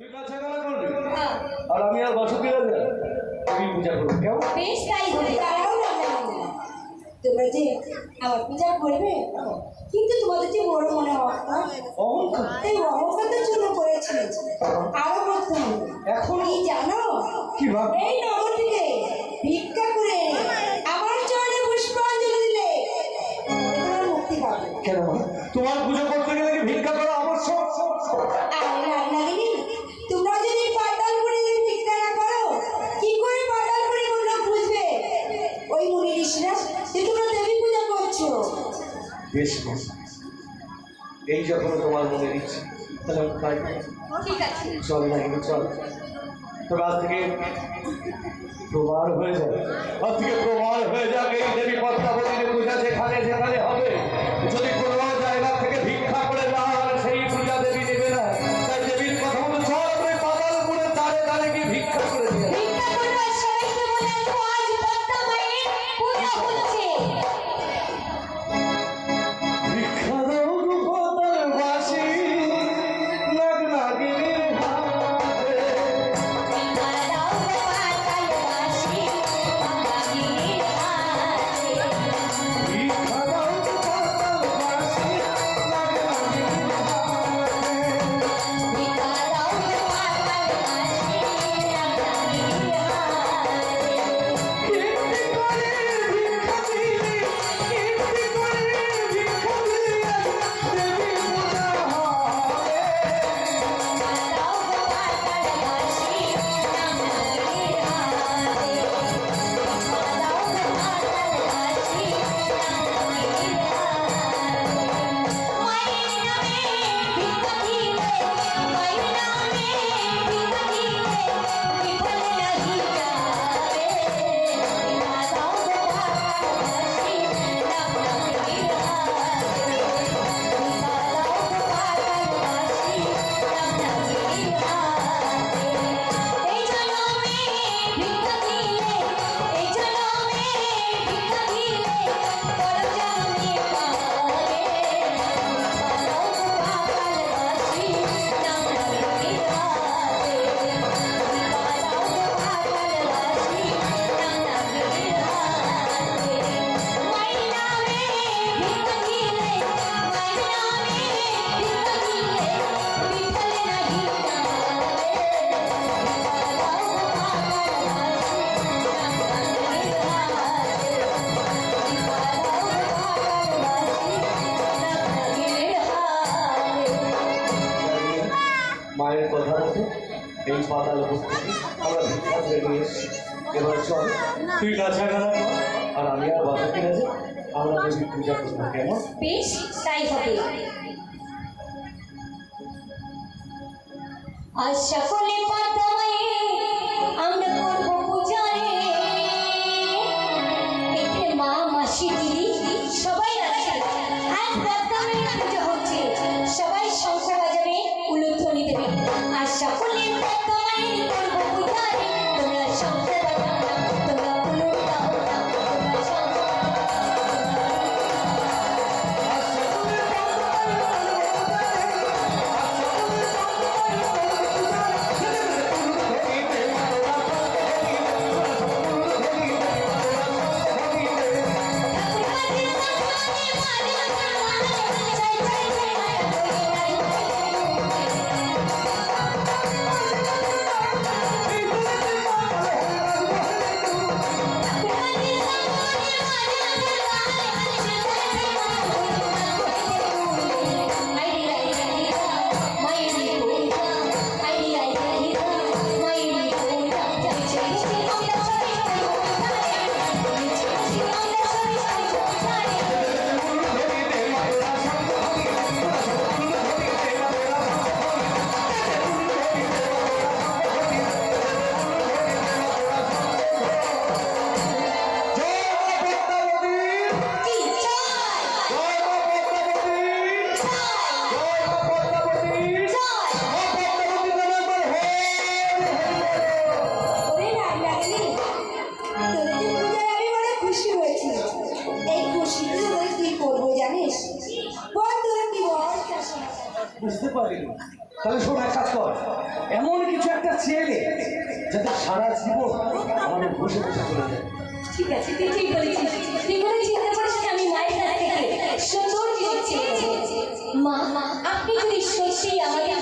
আর আমি আর রাজা পূজা করবি। কেমন বেশ তাই হবে দাঁড়াও তোমরা যে আমার পূজা করবে? কিন্তু তোমাদের যে বড় মনে অহংকার। অহংকার? এই অহংকারের জন্য করেছিলে আরও করতে হবে এখন? কি জানো? কি এই ভিক্ষা করে আমার চরণে পুষ্পাঞ্জলি দিলে। তোমরা মুক্তি পাবে। কেন? তোমার পুজো করতে গেলে ভিক্ষা করা বেশ বেশ। এই যখন তোমার মনে দিচ্ছি তাহলে তাই করি। চল না কিন্তু চল। তবে আজ থেকে প্রমাণ হয়ে যাবে। আজ থেকে প্রমাণ হয়ে যাবে এই দেবী পদ্মাবতীর পূজা যেখানে যেখানে হবে। যদি কোনো জায়গা থেকে ভিক্ষা করে না সেই পূজা দেবী দেবে না। তাই দেবীর কথা মতো চল করে পাতালপুরে দাঁড়ে দাঁড়ে কি ভিক্ষা করে দিয়ে আসি। ভিক্ষা মায়ের মতো এই পাতাল উপস্থিতি। আমরা ভিক্ষা করে নিয়ে এসেছি। এবার চল, তুই গানা কর, আর আমি আর বাসুকি রাজা আমরা দেবী পূজা করব, কেমন? বেশ সকলে পদ্মায় তাহলে শোন, এক কাজ কর। এমন কিছু একটা ছেলে যাতে সারা জীবন আমাদের বসে বসে চলে যায়। ঠিক আছে আমি মা, আপনি যদি সত্যি আমাকে